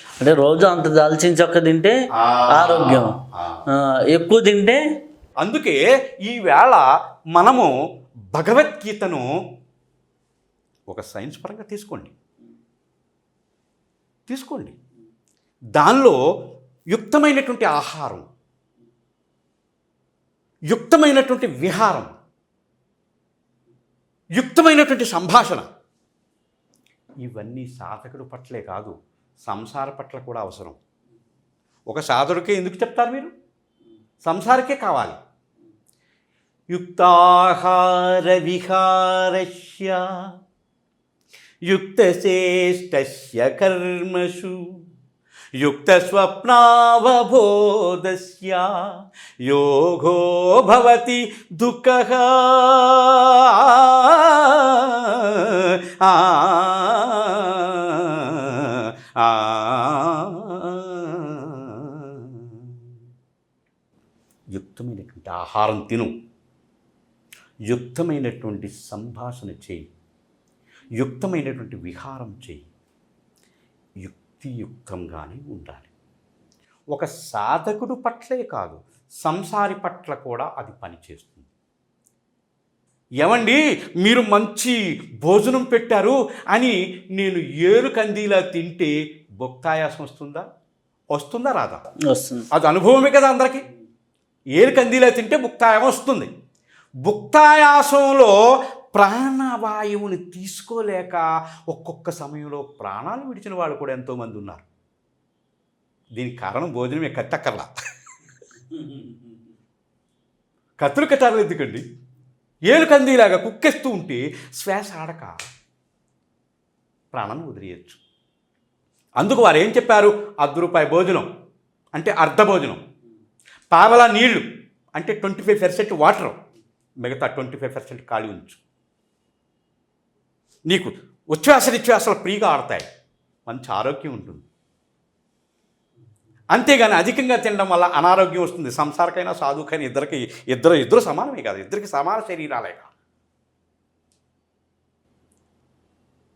అంటే రోజు అంత దాల్చిన చొక్క తింటే ఆరోగ్యం. ఎక్కువ తింటే? అందుకే ఈవేళ మనము భగవద్గీతను ఒక సైన్స్ పరంగా తీసుకోండి. తీసుకోండి. దానిలో యుక్తమైనటువంటి ఆహారం యుక్తమైనటువంటి విహారం యుక్తమైనటువంటి సంభాషణ ఇవన్నీ సాధకుడు పట్లే కాదు. సంసార పట్ల కూడా అవసరం. ఒక సాధుడికే ఎందుకు చెప్తారు మీరు? సంసారకే కావాలి. యుక్తాహార విహారస్య యుక్తశ్రేష్టస్య కర్మషు యుక్తస్వప్నావబోధస్య యోగో భవతి దుఃఖ. ఆ యుక్తమైనటువంటి ఆహారం తిను. యుక్తమైనటువంటి సంభాషణ చేయి. యుక్తమైనటువంటి విహారం చేయి. యుక్తియుక్తంగానే ఉండాలి. ఒక సాధకుడు పట్లే కాదు సంసారి పట్ల కూడా అది పనిచేస్తుంది. ఏమండి? మీరు మంచి భోజనం పెట్టారు అని నేను ఏరు కందీలా తింటే భుక్తాయాసం వస్తుందా? వస్తుందా రాదా? వస్తుంది. అది అనుభవమే కదా అందరికీ. ఏరు కందీలా తింటే భుక్తాయాసం వస్తుంది. భుక్తాయాసంలో ప్రాణవాయువుని తీసుకోలేక ఒక్కొక్క సమయంలో ప్రాణాలు విడిచిన వాళ్ళు కూడా ఎంతోమంది ఉన్నారు. దీనికి కారణం భోజనమే కట్టక్కర్లా కత్తులు కట్టాలి ఎందుకండి? ఏలుకందిలాగా కుక్కేస్తూ ఉంటే శ్వాస ఆడక. ప్రాణం వదిలేయచ్చు. అందుకు వారు ఏం చెప్పారు? అర్ధ రూపాయి భోజనం అంటే అర్ధ భోజనం పావలా నీళ్ళు అంటే ట్వంటీ ఫైవ్ పర్సెంట్ వాటర్. మిగతా ట్వంటీ ఫైవ్ పర్సెంట్ ఖాళీ ఉంచు. నీకు ఉచ్ఛ్వాస నిశ్వాసాలు ఫ్రీగా ఆడతాయి. మంచి ఆరోగ్యం ఉంటుంది. అంతేగాని అధికంగా తినడం వల్ల అనారోగ్యం వస్తుంది. సంసారకైనా సాధుకైనా ఇద్దరికి ఇద్దరు ఇద్దరు సమానమే కాదు. ఇద్దరికి సమాన శరీరాలే కాదు.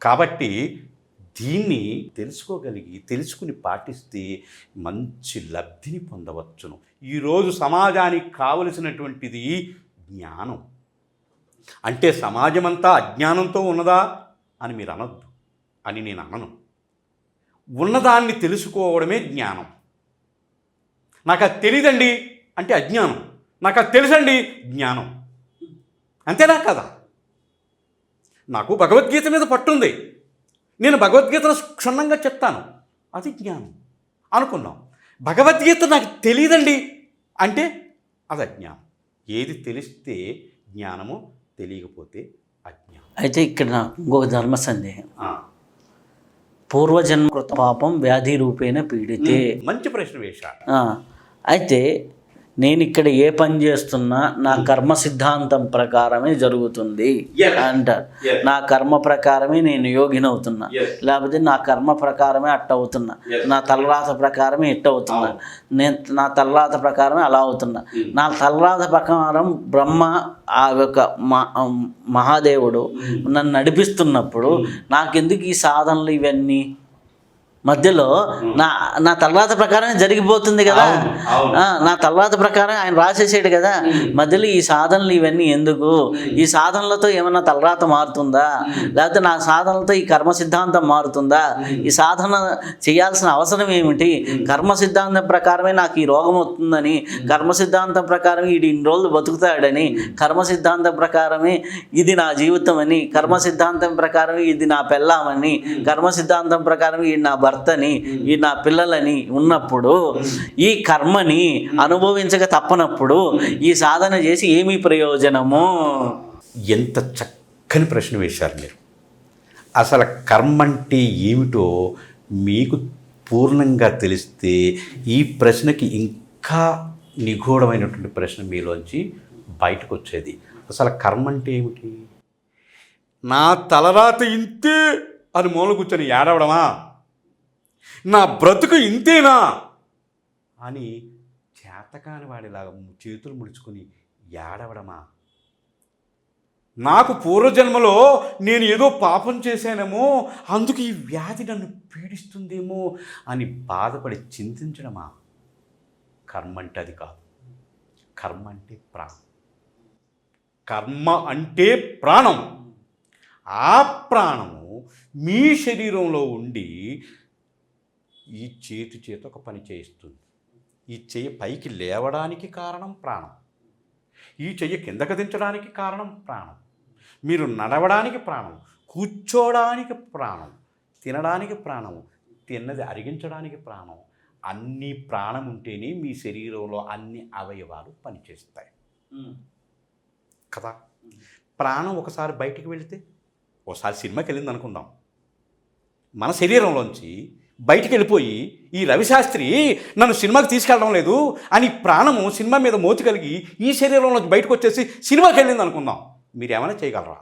కాబట్టి దీన్ని తెలుసుకోగలిగి తెలుసుకుని పాటిస్తే మంచి లబ్ధిని పొందవచ్చును. ఈరోజు సమాజానికి కావలసినటువంటిది జ్ఞానం. అంటే సమాజమంతా అజ్ఞానంతో ఉన్నదా అని మీరు అనొద్దు. అని నేను అనను. ఉన్నదాన్ని తెలుసుకోవడమే జ్ఞానం. నాకు అది తెలియదండి అంటే అజ్ఞానం. నాకు అది తెలుసండి జ్ఞానం. అంతేనా కదా? నాకు భగవద్గీత మీద పట్టుంది. నేను భగవద్గీతను క్షుణ్ణంగా చెప్తాను. అది జ్ఞానం. అనుకున్నాం భగవద్గీత నాకు తెలియదండి అంటే అది అజ్ఞానం. ఏది తెలిస్తే జ్ఞానము తెలియకపోతే అజ్ఞానం. అయితే ఇక్కడ నాకు ఇంకొక ధర్మ సందేహం. పూర్వజన్మ కృత పాపం వ్యాధి రూపేణ పీడితే. మంచి ప్రశ్న వేశారు. అయితే నేను ఇక్కడ ఏ పని చేస్తున్నా నా కర్మ సిద్ధాంతం ప్రకారమే జరుగుతుంది. అంటారు. నా కర్మ ప్రకారమే నేను యోగినవుతున్నా. లేకపోతే నా కర్మ ప్రకారమే అట్ట అవుతున్నా. నా తలరాత ప్రకారమే ఇట్ట అవుతున్నా. నేను నా తలరాత ప్రకారమే అలా అవుతున్నా Mm. నా తలరాత ప్రకారం బ్రహ్మ ఆ యొక్క మ- మహాదేవుడు నన్ను నడిపిస్తున్నప్పుడు నాకెందుకు ఈ సాధనలు ఇవన్నీ మధ్యలో నా నా తలరాత ప్రకారం జరిగిపోతుంది కదా. నా తలరాత ప్రకారం ఆయన రాసేసాడు కదా. మధ్యలో ఈ సాధనలు ఇవన్నీ ఎందుకు? ఈ సాధనలతో ఏమైనా తలరాత మారుతుందా? లేకపోతే నా సాధనలతో ఈ కర్మ సిద్ధాంతం మారుతుందా? ఈ సాధన చేయాల్సిన అవసరం ఏమిటి? కర్మ సిద్ధాంతం ప్రకారమే నాకు ఈ రోగం వస్తుందని కర్మ సిద్ధాంతం ప్రకారం వీడు ఇన్ని రోజులు బతుకుతాడని కర్మ సిద్ధాంతం ప్రకారమే ఇది నా జీవితం అని కర్మ సిద్ధాంతం ప్రకారం ఇది నా పెళ్ళామని కర్మ సిద్ధాంతం ప్రకారం ఈ నా భర్తని ఈ నా పిల్లలని ఉన్నప్పుడు ఈ కర్మని అనుభవించక తప్పనప్పుడు ఈ సాధన చేసి ఏమి ప్రయోజనము? ఎంత చక్కని ప్రశ్న వేశారు మీరు. అసలు కర్మ అంటే ఏమిటో మీకు పూర్ణంగా తెలిస్తే ఈ ప్రశ్నకి ఇంకా నిగూఢమైనటువంటి ప్రశ్న మీలోంచి బయటకు వచ్చేది అసలు కర్మ అంటే ఏమిటి? నా తలరాత ఇంతే అని మూల కూర్చొని ఏడవడమా? నా బ్రతుకు ఇంతేనా? అని చేతకాని వాడిలాగా చేతులు ముడుచుకొని ఏడవడమా? నాకు పూర్వజన్మలో నేను ఏదో పాపం చేశానేమో అందుకు ఈ వ్యాధి నన్ను పీడిస్తుందేమో అని బాధపడి చింతించడమా? కర్మ అంటే అది కాదు. కర్మ అంటే ప్రాణం. కర్మ అంటే ప్రాణం. ఆ ప్రాణము మీ శరీరంలో ఉండి ఈ చేతి చేత ఒక పని చేయిస్తుంది. ఈ చెయ్యి పైకి లేవడానికి కారణం ప్రాణం. ఈ చెయ్యి కిందకు దించడానికి కారణం ప్రాణం. మీరు నడవడానికి ప్రాణం కూర్చోడానికి ప్రాణం తినడానికి ప్రాణం తిన్నది అరిగించడానికి ప్రాణం అన్ని ప్రాణం ఉంటేనే మీ శరీరంలో అన్ని అవయవాలు పనిచేస్తాయి. కదా? ప్రాణం ఒకసారి బయటికి వెళితే ఒకసారి సినిమాకి వెళ్ళింది అనుకుందాం మన శరీరంలోంచి బయటికి వెళ్ళిపోయి ఈ రవిశాస్త్రి నన్ను సినిమాకి తీసుకెళ్ళడం లేదు అని ప్రాణము సినిమా మీద మోతి కలిగి ఈ శరీరంలోంచి బయటకు వచ్చేసి సినిమాకి వెళ్ళింది అనుకుందాం. మీరు ఏమైనా చేయగలరా?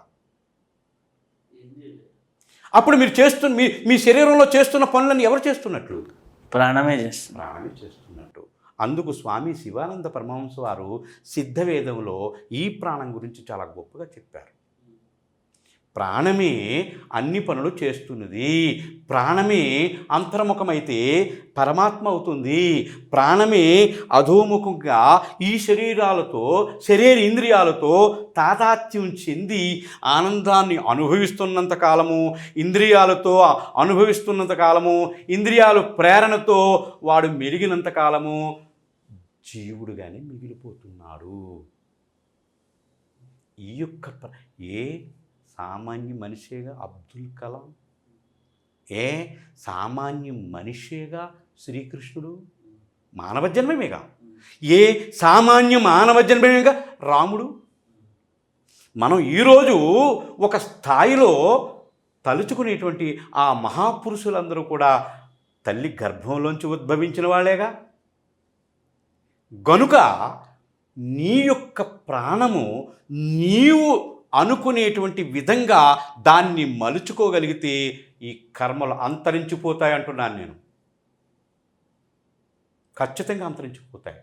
అప్పుడు మీరు చేస్తున్న మీ మీ శరీరంలో చేస్తున్న పనులను ఎవరు చేస్తున్నట్లు? ప్రాణమే చేస్తుంది. ప్రాణమే చేస్తున్నట్టు. అందుకు స్వామి శివానంద పరమహంస వారు సిద్ధవేదంలో ఈ ప్రాణం గురించి చాలా గొప్పగా చెప్పారు. ప్రాణమే అన్ని పనులు చేస్తున్నది. ప్రాణమే అంతర్ముఖమైతే పరమాత్మ అవుతుంది. ప్రాణమే అధోముఖంగా ఈ శరీరాలతో శరీర ఇంద్రియాలతో తాదాత్యం చెంది ఆనందాన్ని అనుభవిస్తున్నంత కాలము ఇంద్రియాలతో అనుభవిస్తున్నంత కాలము ఇంద్రియాలు ప్రేరణతో వాడు మెరిగినంత కాలము జీవుడుగానే మిగిలిపోతున్నాడు. ఈ యొక్క ఏ సామాన్య మనిషిగా అబ్దుల్ కలాం? ఏ సామాన్య మనిషిగా శ్రీకృష్ణుడు? మానవ జన్మమేగా? ఏ సామాన్య మానవ జన్మమేగా రాముడు? మనం ఈరోజు ఒక స్థాయిలో తలుచుకునేటువంటి ఆ మహాపురుషులందరూ కూడా తల్లి గర్భంలోంచి ఉద్భవించిన వాళ్ళేగా? గనుక నీ యొక్క ప్రాణము నీవు అనుకునేటువంటి విధంగా దాన్ని మలుచుకోగలిగితే ఈ కర్మలు అంతరించిపోతాయి అంటున్నాను నేను. ఖచ్చితంగా అంతరించిపోతాయి.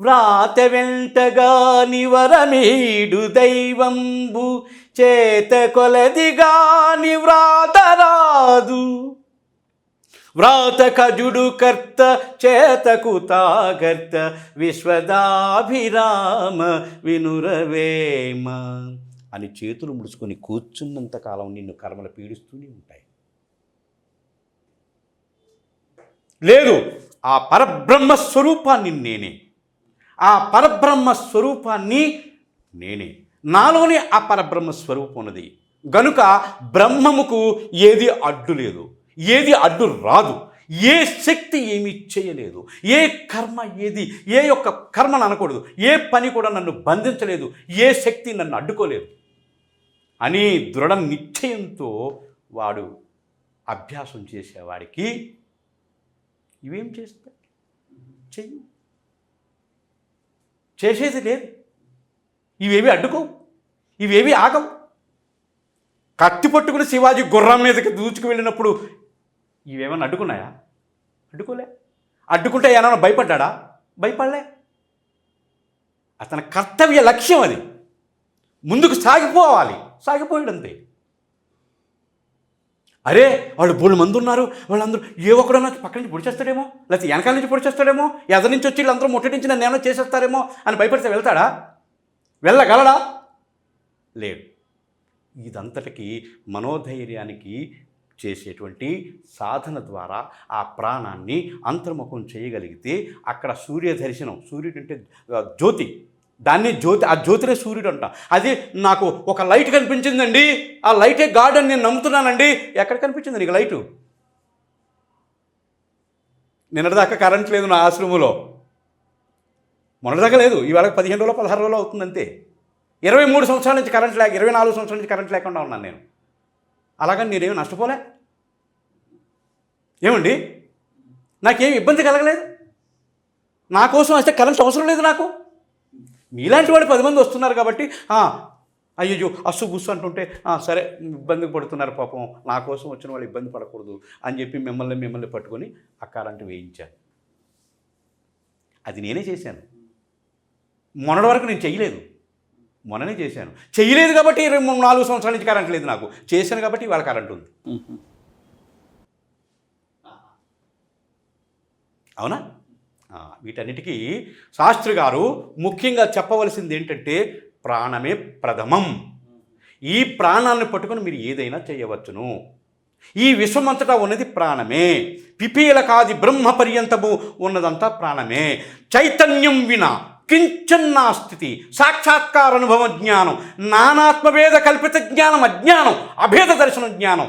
వ్రాత వెంటగా నివరమీడు దైవంబు చేత కొలదిగా నివ్రాత రాదు వ్రాత కజుడు కర్త చేతకు తాగర్త విశ్వదాభిరామ వినురవేమ అని చేతులు ముడుచుకొని కూర్చున్నంత కాలం నిన్ను కర్మలు పీడిస్తూనే ఉంటాయి. లేదు ఆ పరబ్రహ్మ స్వరూపాన్ని నేనే. ఆ పరబ్రహ్మ స్వరూపాన్ని నేనే. నాలోనే ఆ పరబ్రహ్మ స్వరూపం ఉన్నది. గనుక బ్రహ్మముకు ఏది అడ్డు లేదు. ఏది అడ్డు రాదు. ఏ శక్తి ఏమీ చేయలేదు. ఏ కర్మ ఏది ఏ యొక్క కర్మను అనకూడదు. ఏ పని కూడా నన్ను బంధించలేదు. ఏ శక్తి నన్ను అడ్డుకోలేదు. అని దృఢ నిశ్చయంతో వాడు అభ్యాసం చేసేవాడికి ఇవేం చేస్తాయి? చెయ్యి. చేసేది లేదు. ఇవేవి అడ్డుకోవు. ఇవేవి ఆగవు. కత్తి పట్టుకుని శివాజీ గుర్రం మీదకి దూచుకు వెళ్ళినప్పుడు ఇవేమన్నా అడ్డుకున్నాయా? అడ్డుకోలే. అడ్డుకుంటే ఏమన్నా భయపడ్డా భయపడలే. అతని కర్తవ్య లక్ష్యం అది. ముందుకు సాగిపోవాలి. సాగిపోయాడు అరే వాళ్ళు బోళ్ళు మంది ఉన్నారు. వాళ్ళందరూ ఏ ఒక్కడో నాకు పక్క నుంచి పొడిచేస్తాడేమో? లేకపోతే వెనకాల నుంచి పొడిచేస్తాడేమో? ఎదరి నుంచి వచ్చి వీళ్ళందరూ ముట్టడించి నన్ను ఏమైనా చేసేస్తారేమో అని భయపడితే వెళ్తాడా? వెళ్ళగలడా? లేడు ఇదంతటికి మనోధైర్యానికి చేసేటువంటి సాధన ద్వారా ఆ ప్రాణాన్ని అంతర్ముఖం చేయగలిగితే అక్కడ సూర్య దర్శనం సూర్యుడు అంటే జ్యోతి. దాన్ని జ్యోతి ఆ జ్యోతినే సూర్యుడు అంట. అది నాకు ఒక లైట్ కనిపించిందండి. ఆ లైటే గాడ్ అని నేను నమ్ముతున్నానండి. ఎక్కడ కనిపించింది నీకు లైటు? నిన్నటిదాకా కరెంట్ లేదు నా ఆశ్రమంలో. మొన్నటిదాకా లేదు. ఈవేళ పదిహేను రోజులు పదహారు రోజులు అవుతుంది అంతే ఇరవై మూడు సంవత్సరాల నుంచి కరెంట్ లేక ఇరవై నాలుగు సంవత్సరాల నుంచి కరెంట్ లేకుండా ఉన్నాను నేను. అలాగని నేనేమి నష్టపోలే? ఏమండి? నాకేం ఇబ్బంది కలగలేదు? నా కోసం అయితే కరెంట్ అవసరం లేదు నాకు? మీలాంటి వాడు పది మంది వస్తున్నారు కాబట్టి అయ్యో అస్సు బుస్సు అంటుంటే సరే ఇబ్బంది పడుతున్నారు పాపం. నా కోసం వచ్చిన వాళ్ళు ఇబ్బంది పడకూడదు అని చెప్పి మిమ్మల్ని మిమ్మల్ని పట్టుకొని ఆ కరెంట్ వేయించాను. అది నేనే చేశాను. మొన్నటి వరకు నేను చేయలేదు. మొన్ననే చేశాను. చేయలేదు కాబట్టి ఇరవై మూడు నాలుగు సంవత్సరాల నుంచి కరెంట్ లేదు నాకు. చేశాను కాబట్టి ఇవాళ కరెంట్ ఉంది. అవునా? వీటన్నిటికీ శాస్త్రి గారు ముఖ్యంగా చెప్పవలసింది ఏంటంటే ప్రాణమే ప్రథమం. ఈ ప్రాణాన్ని పట్టుకొని మీరు ఏదైనా చేయవచ్చును. ఈ విశ్వమంతటా ఉన్నది ప్రాణమే. పిపీలకాది బ్రహ్మ పర్యంతము ఉన్నదంతా ప్రాణమే. చైతన్యం విన కించన్నాస్థితి సాక్షాత్కార అనుభవ జ్ఞానం నానాత్మవేద కల్పిత జ్ఞానం అజ్ఞానం అభేద దర్శన జ్ఞానం